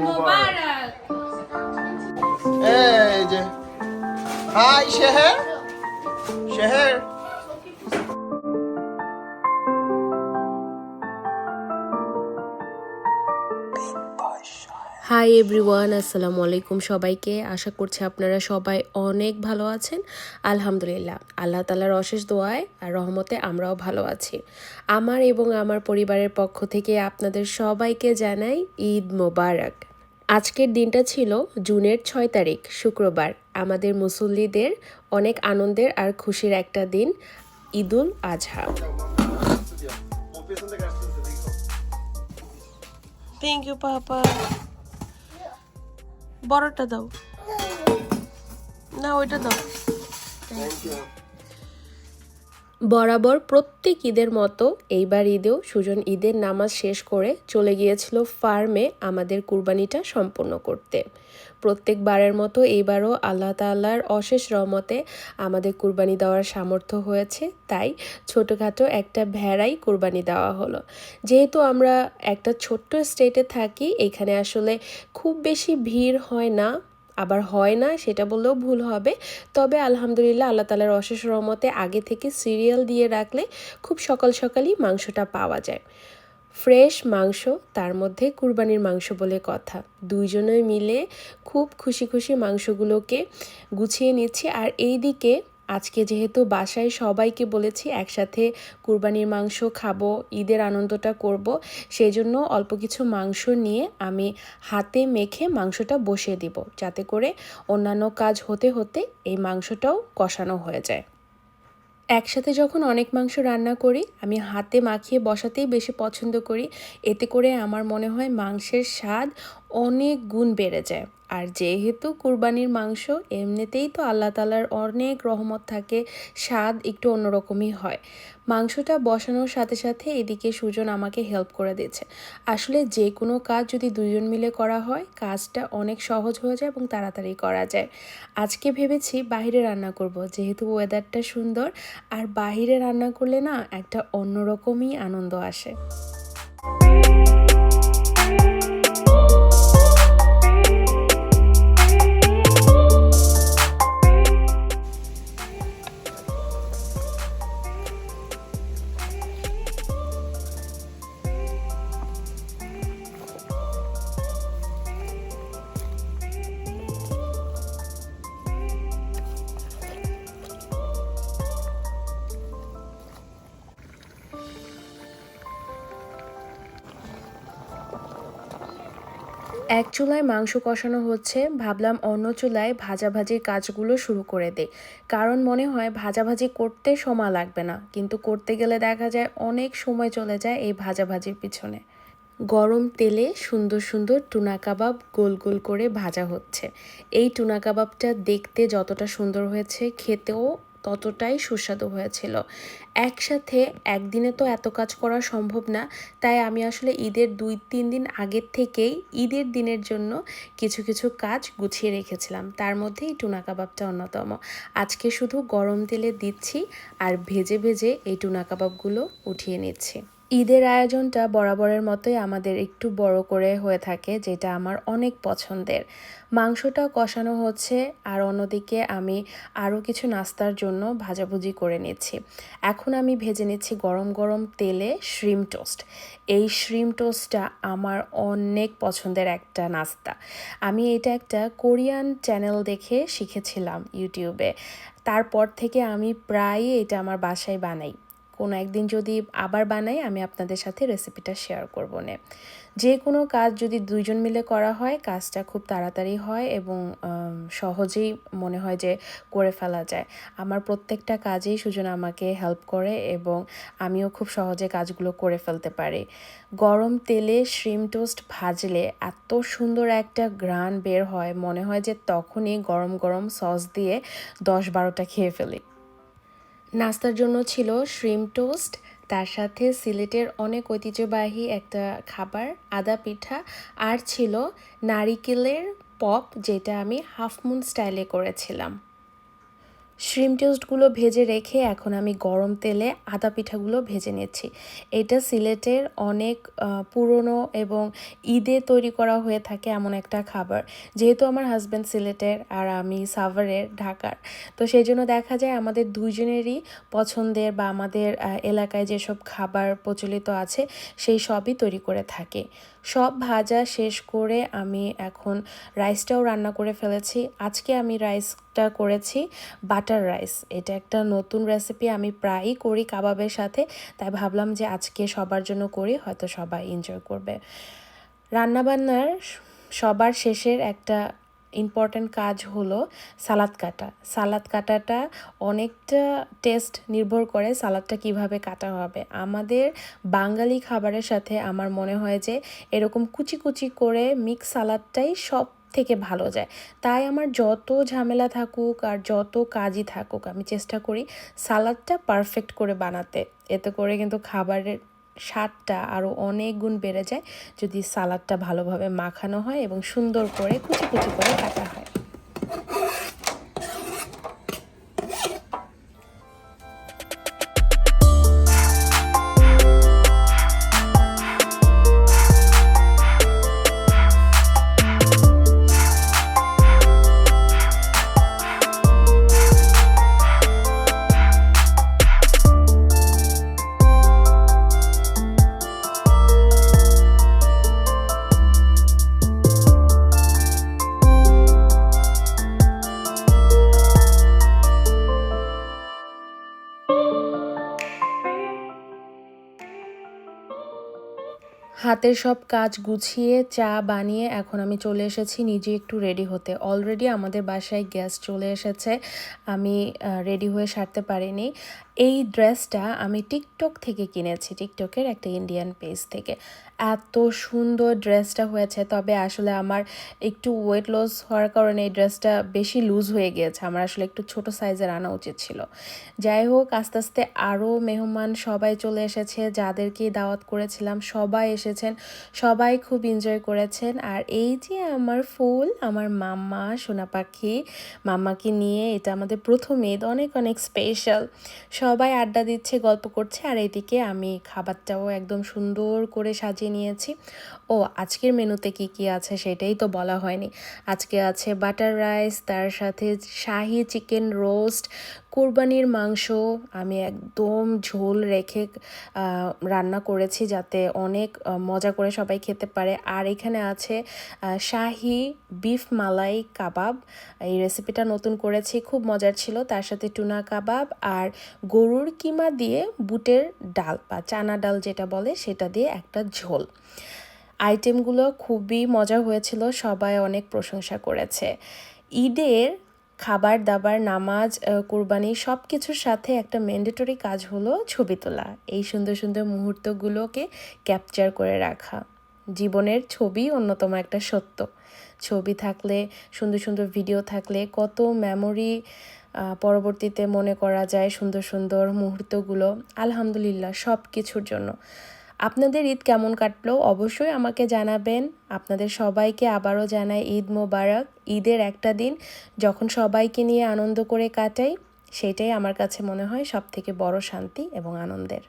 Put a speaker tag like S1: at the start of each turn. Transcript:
S1: মোবারক।
S2: এই যে। Hi Sheher. Sheher.
S3: Hi everyone আসসালামু আলাইকুম সবাইকে। আশা করছি আপনারা সবাই অনেক ভালো আছেন। আলহামদুলিল্লাহ আল্লাহ তালার অশেষ দোয়ায় আর রহমতে আমরাও ভালো আছি। আমার এবং আমার পরিবারের পক্ষ থেকে আপনাদের সবাইকে জানাই ঈদ মোবারক। আজকের দিনটা ছিল জুনের ছয় তারিখ শুক্রবার। আমাদের মুসল্লিদের অনেক আনন্দের আর খুশির একটা দিন ঈদুল আজহা। থ্যাংক ইউ পাপা বড়টা দাও। না ওইটা দাও। বরাবর প্রত্যেক ঈদের মতো এইবার ঈদেও সুজন ঈদের নামাজ শেষ করে চলে গিয়েছিল ফার্মে আমাদের কুরবানিটা সম্পূর্ণ করতে। প্রত্যেকবারের মতো এইবারও আল্লাহ তাল্লাহর অশেষ রহমতে আমাদের কুরবানি দেওয়ার সামর্থ্য হয়েছে, তাই ছোটোখাটো একটা ভেড়াই কুরবানি দেওয়া হলো। যেহেতু আমরা একটা ছোট্ট স্টেটে থাকি, এখানে আসলে খুব বেশি ভিড় হয় না। আবার হয় না, সেটা বললেও ভুল হবে। তবে আলহামদুলিল্লাহ আল্লাহ তালার অশেষ রহমতে আগে থেকে সিরিয়াল দিয়ে রাখলে খুব সকাল সকালই মাংসটা পাওয়া যায়। ফ্রেশ মাংস, তার মধ্যে কুরবানির মাংস বলে কথা। দুইজনে মিলে খুব খুশি খুশি মাংসগুলোকে গুছিয়ে নিচ্ছি। আর এই দিকে আজকে যেহেতু বাসায় সবাইকে বলেছি একসাথে কুরবানির মাংস খাব, ঈদের আনন্দটা করব সেই জন্য অল্প কিছু মাংস নিয়ে আমি হাতে মেখে মাংসটা বসিয়ে দিব, যাতে করে অন্যান্য কাজ হতে হতে এই মাংসটাও কষানো হয়ে যায়। একসাথে যখন অনেক মাংস রান্না করি, আমি হাতে মাখিয়ে বসাতেই বেশি পছন্দ করি। এতে করে আমার মনে হয় মাংসের স্বাদ অনেক গুণ বেড়ে যায়। আর যেহেতু কুরবানির মাংস, এমনিতেই তো আল্লাহ তালার অনেক রহমত থাকে, স্বাদ একটু অন্যরকমই হয়। মাংসটা বসানোর সাথে সাথে এদিকে সুজন আমাকে হেল্প করে দিচ্ছে আসলে যে কোনো কাজ যদি দুজন মিলে করা হয়, কাজটা অনেক সহজ হয়ে যায় এবং তাড়াতাড়ি করা যায়। আজকে ভেবেছি বাইরে রান্না করব, যেহেতু ওয়েদারটা সুন্দর, আর বাইরে রান্না করলে না একটা অন্যরকমই আনন্দ আসে। এক চুলায় মাংস কষানো হচ্ছে, ভাবলাম অন্য চুলায় ভাজাভাজির কাজগুলো শুরু করে দেই। কারণ মনে হয় ভাজাভাজি করতে সময় লাগবে না, কিন্তু করতে গেলে দেখা যায় অনেক সময় চলে যায় এই ভাজাভাজির পিছনে। গরম তেলে সুন্দর সুন্দর টুনা কাবাব গোল গোল করে ভাজা হচ্ছে। এই টুনা কাবাবটা দেখতে যতটা সুন্দর হয়েছে, খেতেও ততটাই সুস্বাদু হয়েছিল। একসাথে একদিনে তো এত কাজ করা সম্ভব না, তাই আমি আসলে ঈদের দুই তিন দিন আগের থেকেই ঈদের দিনের জন্য কিছু কিছু কাজ গুছিয়ে রেখেছিলাম। তার মধ্যে এই টুনা কাবাবটা অন্যতম। আজকে শুধু গরম তেলে দিচ্ছি আর ভেজে ভেজে এই টুনা কাবাবগুলো উঠিয়ে নিচ্ছি। ঈদের আয়োজনটা বরাবরের মতোই আমাদের একটু বড় করে হয়ে থাকে, যেটা আমার অনেক পছন্দের। মাংসটা কষানো হচ্ছে, আর অন্যদিকে আমি আরও কিছু নাস্তার জন্য ভাজাভুজি করে নিচ্ছি। এখন আমি ভেজে নিচ্ছি গরম গরম তেলে শ্রিম টোস্ট এই শ্রিম টোস্টটা আমার অনেক পছন্দের একটা নাস্তা। আমি এটা একটা কোরিয়ান চ্যানেল দেখে শিখেছিলাম ইউটিউবে। তারপর থেকে আমি প্রায়ই এটা আমার বাসায় বানাই। কোনো একদিন যদি আবার বানাই, আমি আপনাদের সাথে রেসিপিটা শেয়ার করব নে। যে কোনো কাজ যদি দুইজন মিলে করা হয়, কাজটা খুব তাড়াতাড়ি হয় এবং সহজেই মনে হয় যে করে ফেলা যায়। আমার প্রত্যেকটা কাজেই সুজন আমাকে হেল্প করে এবং আমিও খুব সহজে কাজগুলো করে ফেলতে পারি। গরম তেলে শ্রিম টোস্ট ভাজলে এত সুন্দর একটা গ্রান বের হয়, মনে হয় যে তখনই গরম গরম সস দিয়ে দশ বারোটা খেয়ে ফেলি। নাস্তার জন্য ছিল শ্রিম টোস্ট তার সাথে সিলেটের অনেক ঐতিহ্যবাহী একটা খাবার, আদা পিঠা, আর ছিল নারিকেলের পপ, যেটা আমি হাফমুন স্টাইলে করেছিলাম। শ্রিম টোস্টগুলো ভেজে রেখে এখন আমি গরম তেলে আদা পিঠাগুলো ভেজে নিচ্ছি। এটা সিলেটের অনেক পুরনো এবং ঈদে তৈরি করা হয়ে থাকে এমন একটা খাবার। যেহেতু আমার হাজব্যান্ড সিলেটের আর আমি সাভারের, ঢাকার। তো সেই জন্য দেখা যায় আমাদের দুইজনেরই পছন্দের বা আমাদের এলাকায় যেসব খাবার প্রচলিত আছে, সেই সবই তৈরি করে থাকে। সব ভাজা শেষ করে আমি এখন রাইসটাও রান্না করে ফেলেছি। আজকে আমি রাইসটা করেছি বাটার রাইস এটা একটা নতুন রেসিপি আমি প্রায়ই করি কাবাবের সাথে, তাই ভাবলাম যে আজকে সবার জন্য করি, হয়তো সবাই এনজয় করবে। রান্নাবান্নার সবার শেষের একটা ইম্পর্ট্যান্ট কাজ হলো সালাদ কাটা। সালাদ কাটাটা অনেকটা টেস্ট নির্ভর করে সালাদটা কীভাবে কাটা হবে। আমাদের বাঙালি খাবারের সাথে আমার মনে হয় যে এরকম কুচি কুচি করে মিক্স সালাদটাই সব থেকে ভালো যায়। তাই আমার যত ঝামেলা থাকুক আর যত কাজই থাকুক, আমি চেষ্টা করি সালাদটা পারফেক্ট করে বানাতে। এতে করে কিন্তু খাবারের স্বাদটা আরও অনেক গুণ বেড়ে যায় যদি সালাদটা ভালোভাবে মাখানো হয় এবং সুন্দর করে কুচি কুচি করে কাটা হয়। হাতের সব কাজ গুছিয়ে, চা বানিয়ে এখন আমি চলে এসেছি নিজে একটু রেডি হতে। অলরেডি আমাদের বাসায় গ্যাস চলে এসেছে। আমি রেডি হয়ে সারতে পারিনি। এই ড্রেসটা আমি টিকটক থেকে কিনেছি টিকটকের একটা ইন্ডিয়ান পেজ থেকে। এত সুন্দর ড্রেসটা হয়েছে, তবে আসলে আমার একটু ওয়েট লস হওয়ার কারণে এই ড্রেসটা বেশি লুজ হয়ে গিয়েছে। আমার আসলে একটু ছোট সাইজের আনা উচিত ছিল। যাই হোক, আস্তে আস্তে আরও মেহমান সবাই চলে এসেছে। যাদেরকে দাওয়াত করেছিলাম, সবাই এসেছেন সবাই খুব এনজয় করেছেন। আর এই যে আমার ফুল, আমার মাম্মা, সোনা পাখি, মাম্মাকে নিয়ে এটা আমাদের প্রথম ঈদ, অনেক অনেক স্পেশাল সবাই আড্ডা দিচ্ছে, গল্প করছে, আর এইদিকে আমি খাবারটাও একদম সুন্দর করে সাজিয়ে নিয়েছি। ও, আজকের মেনুতে কি কি আছে সেটাই তো বলা হয়নি। আজকে আছে বাটার রাইস তার সাথে শাহি চিকেন রোস্ট কোরবানির মাংস। আমি একদম ঝোল রেখে রান্না করেছি যাতে অনেক মজা করে সবাই খেতে পারে। আর এখানে আছে শাহি বিফ মালাই কাবাব। এই রেসিপিটা নতুন করেছি, খুব মজার ছিল। তার সাথে টুনা কাবাব আর গরুর কিমা দিয়ে বুটের ডাল বা চানা ডাল যেটা বলে সেটা দিয়ে একটা ঝোল। আইটেমগুলো খুবই মজা হয়েছিল, সবাই অনেক প্রশংসা করেছে। ঈদের খাবার দাবার নামাজ কুরবানি সব কিছুর সাথে একটা ম্যান্ডেটরি কাজ হলো ছবি তোলা। এই সুন্দর সুন্দর মুহূর্তগুলোকে ক্যাপচার করে রাখা। জীবনের ছবি অন্যতম একটা সত্য। ছবি থাকলে, সুন্দর সুন্দর ভিডিও থাকলে কত মেমোরি পরবর্তীতে মনে করা যায় সুন্দর সুন্দর মুহূর্তগুলো। আলহামদুলিল্লাহ সব কিছুর জন্য। আপনাদের ঈদ কেমন কাটলো? অবশ্যই আমাকে জানাবেন। আপনাদের সবাইকে আবারও জানাই ঈদ মোবারক। ঈদের একটা দিন যখন সবাইকে নিয়ে আনন্দ করে কাটাই, সেটাই আমার কাছে মনে হয় সবথেকে বড় শান্তি এবং আনন্দের।